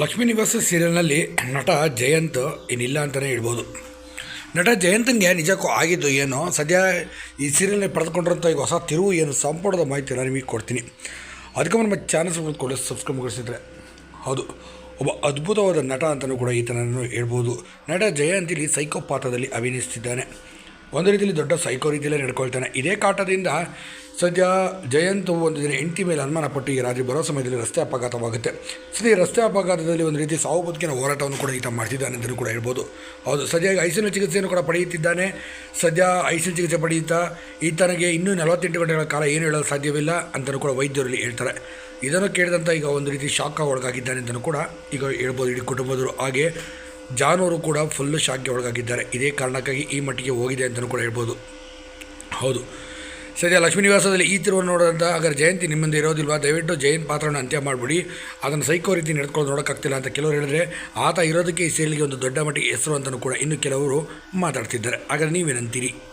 ಲಕ್ಷ್ಮೀ ನಿವಾಸ ಸೀರಿಯಲ್ನಲ್ಲಿ ನಟ ಜಯಂತ್ ಏನಿಲ್ಲ ಅಂತಲೇ ಹೇಳ್ಬೋದು. ನಟ ಜಯಂತನಿಗೆ ನಿಜಕ್ಕೂ ಆಗಿದ್ದು ಏನು? ಸದ್ಯ ಈ ಸೀರಿಯಲ್ನ ಪಡೆದುಕೊಂಡಿರೋಂಥ ಈಗ ಹೊಸ ತಿರುವು ಏನು? ಸಂಪೂರ್ಣದ ಮಾಹಿತಿ ನಾನು ನಿಮಗೆ ಕೊಡ್ತೀನಿ. ಅದಕ್ಕೆ ನಮ್ಮ ಚಾನಲ್ ಕೂಡ ಸಬ್ಸ್ಕ್ರೈಬ್ ಮಾಡಿಸಿದ್ರೆ ಹೌದು. ಒಬ್ಬ ಅದ್ಭುತವಾದ ನಟ ಅಂತಲೂ ಕೂಡ ಈತನನ್ನು ಹೇಳ್ಬೋದು. ನಟ ಜಯಂತಿಲಿ ಸೈಕೋ ಪಾತ್ರದಲ್ಲಿ ಅಭಿನಯಿಸ್ತಿದ್ದಾನೆ. ಒಂದು ರೀತಿಯಲ್ಲಿ ದೊಡ್ಡ ಸೈಕೋ ರೀತಿಯಲ್ಲೇ ನಡ್ಕೊಳ್ತಾನೆ ಇದೇ ಕಾಟದಿಂದ ಸದ್ಯ ಜಯಂತ್ ಒಂದು ದಿನ ಹೆಂಡತಿ ಮೇಲೆ ಅನುಮಾನಪಟ್ಟು ಈ ರಾತ್ರಿ ಬರೋ ಸಮಯದಲ್ಲಿ ರಸ್ತೆ ಅಪಘಾತವಾಗುತ್ತೆ. ಸದ್ಯ ರಸ್ತೆ ಅಪಘಾತದಲ್ಲಿ ಒಂದು ರೀತಿ ಸಾವು ಬದುಕಿನ ಹೋರಾಟವನ್ನು ಕೂಡ ಈತ ಮಾಡ್ತಿದ್ದಾನೆ ಅಂತಲೂ ಕೂಡ ಹೇಳ್ಬೋದು. ಹೌದು, ಸದ್ಯ ಐಸಿನ ಚಿಕಿತ್ಸೆಯನ್ನು ಕೂಡ ಪಡೆಯುತ್ತಿದ್ದಾನೆ. ಸದ್ಯ ಐಸಿನ ಚಿಕಿತ್ಸೆ ಪಡೆಯುತ್ತಾ ಈತನಿಗೆ ಇನ್ನೂ ನಲವತ್ತೆಂಟು ಗಂಟೆಗಳ ಕಾಲ ಏನು ಹೇಳಲು ಸಾಧ್ಯವಿಲ್ಲ ಅಂತಲೂ ಕೂಡ ವೈದ್ಯರಲ್ಲಿ ಹೇಳ್ತಾರೆ. ಇದನ್ನು ಕೇಳಿದಂಥ ಈಗ ಒಂದು ರೀತಿ ಶಾಕ್ ಒಳಗಾಗಿದ್ದಾನೆ ಅಂತಲೂ ಕೂಡ ಈಗ ಹೇಳ್ಬೋದು ಇಡೀ ಕುಟುಂಬದವರು. ಹಾಗೆ ಜಾನವರು ಕೂಡ ಫುಲ್ಲು ಶಾಕ್ಗೆ ಒಳಗಾಗಿದ್ದಾರೆ. ಇದೇ ಕಾರಣಕ್ಕಾಗಿ ಈ ಮಟ್ಟಿಗೆ ಹೋಗಿದೆ ಅಂತಲೂ ಕೂಡ ಹೇಳ್ಬೋದು. ಹೌದು. ಸದ್ಯ ಲಕ್ಷ್ಮೀ ನಿವಾಸದಲ್ಲಿ ಈ ತಿರುವನ್ನು ನೋಡೋದಂತ ಹಾಗಾದ್ರೆ ಜಯಂತಿ ನಿಮ್ಮಿಂದ ಇರೋದಿಲ್ವಾ? ದಯವಿಟ್ಟು ಜಯಂತ್ ಪಾತ್ರವನ್ನು ಅಂತ್ಯ ಮಾಡಿಬಿಡಿ. ಅದನ್ನು ಸೈಕೋ ರೀತಿ ನಡೆದುಕೊಂಡು ನೋಡೋಕ್ಕಾಗ್ತಿಲ್ಲ ಅಂತ ಕೆಲವರು ಹೇಳಿದ್ರೆ, ಆತ ಇರೋದಕ್ಕೆ ಈ ಸೇರಿಗೆ ಒಂದು ದೊಡ್ಡ ಮಟ್ಟಿಗೆ ಹೆಸರು ಅಂತಲೂ ಕೂಡ ಇನ್ನು ಕೆಲವರು ಮಾತಾಡ್ತಿದ್ದಾರೆ. ಹಾಗಾದ್ರೆ ನೀವೇನಂತೀರಿ?